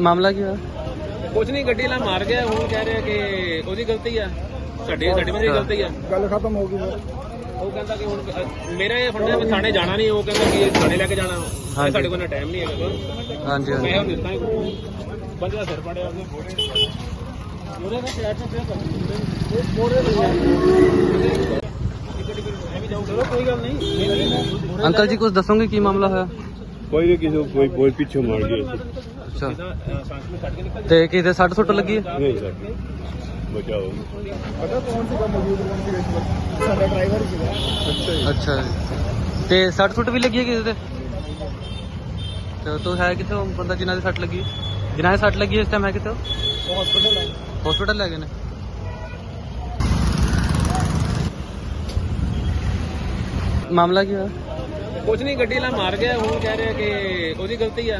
ਮਾਮਲਾ ਕੀ ਹੋਇਆ ਕੁਝ ਨਹੀਂ ਗੱਡੀ ਲਾ ਮਾਰ ਗਿਆ ਹੁਣ ਕਹਿ ਰਿਹਾ ਕਿ ਉਹਦੀ ਗਲਤੀ ਆ ਸਾਡੀ ਸਾਡੀ ਬੰਦੇ ਦੀ ਗਲਤੀ ਆ ਗੱਲ ਖਤਮ ਹੋ ਗਈ ਫਿਰ ਉਹ ਕਹਿੰਦਾ ਕਿ ਹੁਣ ਅ, ਮੇਰਾ ਇਹ ਫੰਡਾ ਵੀ ਥਾਣੇ ਜਾਣਾ ਨਹੀਂ ਉਹ ਕਹਿੰਦਾ ਕਿ ਥਾਣੇ ਲੈ ਕੇ ਜਾਣਾ ਹਾਂਜੀ। ਸਾਡੇ ਕੋਲ ਨਾ ਟਾਈਮ ਨਹੀਂ ਹੈਗਾ ਹਾਂਜੀ ਮੈਂ ਹਾਂਜੀ ਹੁਣ ਦਿੱਤਾ ਹੀ ਬੰਦੇ ਦਾ ਸਿਰ ਪੜਿਆ ਉਹਦੇ ਬੋੜੇ ਉਹਦੇ ਦਾ ਸ਼ਹਿਰ ਤੋਂ ਪਿਆ ਕਰ ਬੋੜੇ ਐਵੇਂ ਜਾਊ ਚਲੋ ਕੋਈ ਗੱਲ ਨਹੀਂ ਅੰਕਲ ਜੀ ਕੁਝ ਦੱਸੋਗੇ ਕੀ ਮਾਮਲਾ ਹੋਇਆ ਕੋਈ ਨਹੀਂ ਕਿਸੇ ਨੂੰ ਕੋਈ ਕੋਈ ਪਿੱਛੇ ਮਾਰ ਗਿਆ ਸੀ ਅੱਛਾ ਇਹਦਾ ਸਾਂਸ ਨੂੰ ਛੱਡ ਕੇ ਨਿਕਲ ਤੇ ਕਿਤੇ ਸੱਟ ਸੁੱਟ ਲੱਗੀ ਹੈ? ਨਹੀਂ ਸਰ ਬਚਾਓ। ਪਤਾ ਕੌਣ ਸੀਗਾ ਮੌਜੂਦ ਕੌਣ ਸੀਗਾ ਇਸ ਵਕਤ? ਸਾਡਾ ਡਰਾਈਵਰ ਸੀਗਾ। ਅੱਛਾ ਜੀ। ਅੱਛਾ ਜੀ। ਤੇ ਸੱਟ ਸੁੱਟ ਵੀ ਲੱਗੀ ਹੈ ਕਿਸੇ ਦੇ? ਤੇ ਤੋ ਹੈ ਕਿੱਥੇ? ਉਹ ਬੰਦਾ ਜਿਨ੍ਹਾਂ ਦੇ ਸੱਟ ਲੱਗੀ। ਜਿਨ੍ਹਾਂ ਦੇ ਸੱਟ ਲੱਗੀ ਇਸ ਟਾਈਮ ਹੈ ਕਿੱਥੇ? ਹਸਪੀਟਲ ਹੈ ਹਸਪੀਟਲ ਲੈ ਗਏ ਨੇ। ਮਾਮਲਾ ਕੀ ਹੋਇਆ? ਕੁਝ ਨਹੀਂ ਗੱਡੀ ਲਾ ਮਾਰ ਗਿਆ। ਹੁਣ ਕਹਿ ਰਿਹਾ ਕਿ ਉਹਦੀ ਗਲਤੀ ਆ।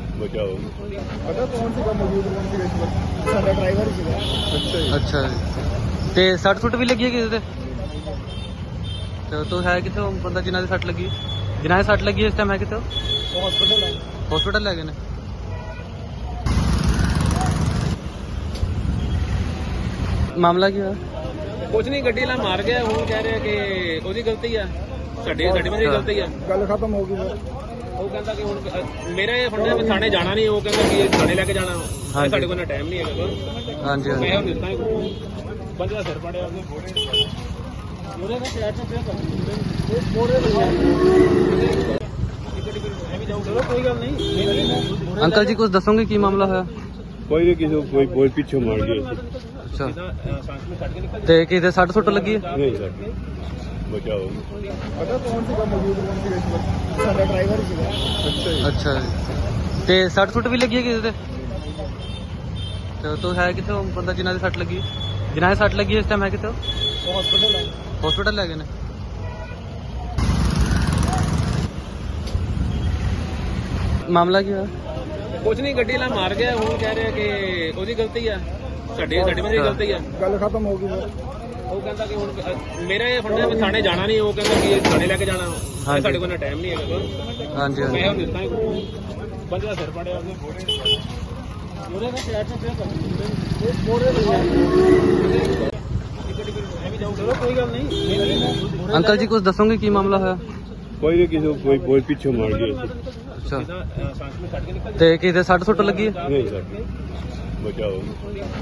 ਬਚਾਓ ਪਤਾ ਕੌਣ ਸੀਗਾ ਮੌਜੂਦ ਕੌਣ ਸੀਗਾ ਇਸ ਵਕਤ? ਸਾਡਾ ਡਰਾਈਵਰ ਸੀਗਾ। ਅੱਛਾ ਜੀ। ਅੱਛਾ ਜੀ ਤੇ ਸੱਟ ਸੁੱਟ ਵੀ ਲੱਗੀ ਹੈ ਕਿਸੇ ਦੇ? ਤੇ ਤੋ ਹੈ ਕਿੱਥੇ ਉਹ ਬੰਦਾ ਜਿਨ੍ਹਾਂ ਦੇ ਸੱਟ ਲੱਗੀ? ਜਿਨ੍ਹਾਂ ਦੇ ਸੱਟ ਲੱਗੀ ਇਸ ਟਾਈਮ ਹੈ ਕਿੱਥੇ ਹਸਪੀਟਲ ਹੈ। ਹਸਪੀਟਲ ਲੈ ਗਏ ਨੇ। ਮਾਮਲਾ ਕੀ ਹੋਇਆ? ਕੁਝ ਨਹੀਂ ਗੱਡੀ ਲਾ ਮਾਰ ਗਿਆ। ਹੁਣ ਕਹਿ ਰਿਹਾ ਕਿ ਉਹਦੀ ਗਲਤੀ ਆ। ਸਾਡੀ ਸਾਡੀ ਦੀ ਗਲਤੀ ਆ। ਗੱਲ ਖਤਮ ਹੋ ਗਈ ਫਿਰ। ਉਹ ਕਹਿੰਦਾ ਕਿ ਹੁਣ ਮੇਰਾ ਇਹ ਫੰਡਾ ਵੀ ਥਾਣੇ ਜਾਣਾ ਨਹੀਂ ਉਹ ਕਹਿੰਦਾ ਕਿ ਥਾਣੇ ਲੈ ਕੇ ਜਾਣਾ ਹਾਂਜੀ। ਸਾਡੇ ਕੋਲ ਨਾ ਟਾਈਮ ਨਹੀਂ ਹੈਗਾ। ਹਾਂਜੀ ਮੈਂ ਹਾਂਜੀ ਹੁਣ ਦਿੱਤਾ ਹੀ ਬੰਦੇ ਦਾ ਸਿਰ ਪੜਿਆ ਉਹਦੇ ਬੋੜੇ ਉਹਦੇ ਦਾ ਸ਼ਹਿਰ ਤੋਂ ਪਿਆ ਕਰ ਬੋੜੇ ਐਵੇਂ ਜਾਊ ਚਲੋ ਕੋਈ ਗੱਲ ਨਹੀਂ ਅੰਕਲ ਜੀ ਕੁਝ ਦੱਸੋਗੇ ਕੀ ਮਾਮਲਾ ਹੋਇਆ? ਕੋਈ ਨਹੀਂ ਕਿਸੇ ਨੂੰ ਕੋਈ ਕੋਈ ਪਿੱਛੇ ਮਾਰ ਗਿਆ। ਸੀ ਅੱਛਾ ਸਾਂਸ ਨੂੰ ਛੱਡ ਕੇ ਨਿਕਲ ਤੇ ਕਿਤੇ ਸੱਟ ਸੁੱਟ ਲੱਗੀ ਹੈ? ਨਹੀਂ ਸਰ ਬਚਾਓ। ਪਤਾ ਕੌਣ ਸੀਗਾ ਮੌਜੂਦ? ਕੌਣ ਸੀਗਾ ਇਸ ਵਕਤ ਸਾਡਾ ਡਰਾਈਵਰ ਸੀਗਾ ਅੱਛਾ ਜੀ ਅੱਛਾ ਜੀ ਤੇ ਸੱਟ ਸੁੱਟ ਵੀ ਲੱਗੀ ਹੈ ਕਿਸੇ ਦੇ ਤੇ ਤੋ ਹੈ ਕਿੱਥੇ ਉਹ ਬੰਦਾ ਜਿਨ੍ਹਾਂ ਦੇ ਸੱਟ ਲੱਗੀ ਜਿਨ੍ਹਾਂ ਦੇ ਸੱਟ ਲੱਗੀ ਇਸ ਟਾਈਮ ਹੈ ਕਿੱਥੇ ਹਸਪੀਟਲ ਹੈ ਹਸਪੀਟਲ ਲੈ ਗਏ ਨੇ ਮਾਮਲਾ ਕੀ ਹੋਇਆ ਕੁਝ ਨਹੀਂ ਗੱਡੀ ਲਾ ਮਾਰ ਗਿਆ ਹੁਣ ਕਹਿ ਰਿਹਾ ਕਿ ਉਹਦੀ ਗਲਤੀ ਆ ਸਾਡੀ ਸਾਡੀ ਬੰਦੇ ਦੀ ਗਲਤੀ ਆ ਉਹ ਕਹਿੰਦਾ ਕਿ ਹੁਣ ਅ, ਮੇਰਾ ਇਹ ਫੰਡਾ ਵੀ ਥਾਣੇ ਜਾਣਾ ਨਹੀਂ ਉਹ ਕਹਿੰਦਾ ਕਿ ਥਾਣੇ ਲੈ ਕੇ ਜਾਣਾ ਸਾਡੇ ਕੋਲ ਨਾ ਟਾਈਮ ਨਹੀਂ ਹੈਗਾ ਉਹ ਕਹਿੰਦਾ ਕਿ ਹੁਣ ਅ, ਮੇਰਾ ਇਹ ਫੰਡਾ ਵੀ ਥਾਣੇ ਜਾਣਾ ਨਹੀਂ ਉਹ ਕਹਿੰਦਾ ਕਿ ਥਾਣੇ ਲੈ ਕੇ ਜਾਣਾ ਸਾਡੇ ਕੋਲ ਨਾ ਟਾਈਮ ਨਹੀਂ ਹੈਗਾ ਹਾਂਜੀ ਹਾਂਜੀ ਮਾਮਲਾ ਕੀ ਹੋਇਆ ਕੁਝ ਨਹੀਂ ਗੱਡੀ ਲਾ ਮਾਰ ਗਿਆ ਹੁਣ ਕਹਿ ਰਿਹਾ ਕਿ ਉਹਦੀ ਗਲਤੀ ਆ ਸਾਡੀ ਸਾਡੀ ਬੰਦੇ ਦੀ ਗਲਤੀ ਆ ਗੱਲ ਖਤਮ ਹੋ ਗਈ ਫਿਰ ਉਹ ਕਹਿੰਦਾ ਕਿ ਹੁਣ ਅ, ਮੇਰਾ ਇਹ ਫੰਡਾ ਵੀ ਥਾਣੇ ਜਾਣਾ ਨਹੀਂ ਉਹ ਕਹਿੰਦਾ ਕਿ ਥਾਣੇ ਲੈ ਕੇ ਜਾਣਾ ਹਾਂਜੀ। ਸਾਡੇ ਕੋਲ ਨਾ ਟਾਈਮ ਨਹੀਂ ਹੈਗਾ ਹਾਂਜੀ ਮੈਂ ਹਾਂਜੀ ਹੁਣ ਦਿੱਤਾ ਹੀ ਬੰਦੇ ਦਾ ਸਿਰ ਪੜਿਆ ਉਹਦੇ ਬੋੜੇ ਉਹਦੇ ਦਾ ਸ਼ਹਿਰ ਤੋਂ ਪਿਆ ਕਰ ਬੋੜੇ ਐਵੇਂ ਜਾਊ ਚਲੋ ਕੋਈ ਗੱਲ ਨਹੀਂ ਅੰਕਲ ਜੀ ਕੁਝ ਦੱਸੋਗੇ ਕੀ ਮਾਮਲਾ ਹੋਇਆ ਕੋਈ ਨਹੀਂ ਕਿਸੇ ਨੂੰ ਕੋਈ ਕੋਈ ਪਿੱਛੇ ਮਾਰ ਗਿਆ ਸੀ ਅੱਛਾ ਇਹਦਾ ਸਾਂਸ ਨੂੰ ਛੱਡ ਕੇ ਨਿਕਲ ਤੇ ਕਿਤੇ ਸੱਟ ਸੁੱਟ ਲੱਗੀ ਹੈ ਨਹੀਂ ਸਰ ਬਚਾਓ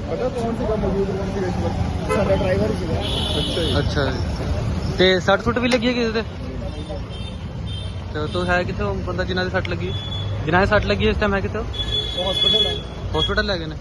ਪਤਾ ਕੌਣ ਸੀਗਾ ਮੌਜੂਦ ਕੌਣ ਸੀਗਾ ਇਸ ਵਕਤ ਸਾਡਾ ਡਰਾਈਵਰ ਸੀਗਾ। ਅੱਛਾ ਜੀ। ਤੇ ਸੱਟ ਸੁੱਟ ਵੀ ਲੱਗੀ ਹੈ ਕਿਸੇ ਦੇ ਤੇ ਤੋ ਹੈ ਕਿੱਥੇ ਉਹ ਬੰਦਾ ਜਿਨ੍ਹਾਂ ਦੇ ਸੱਟ ਲੱਗੀ? ਜਿਨ੍ਹਾਂ ਦੇ ਸੱਟ ਲੱਗੀ ਇਸ ਟਾਈਮ ਹੈ ਕਿੱਥੇ ਹਸਪੀਟਲ ਹੈ ਹਸਪੀਟਲ ਲੈ ਗਏ ਨੇ।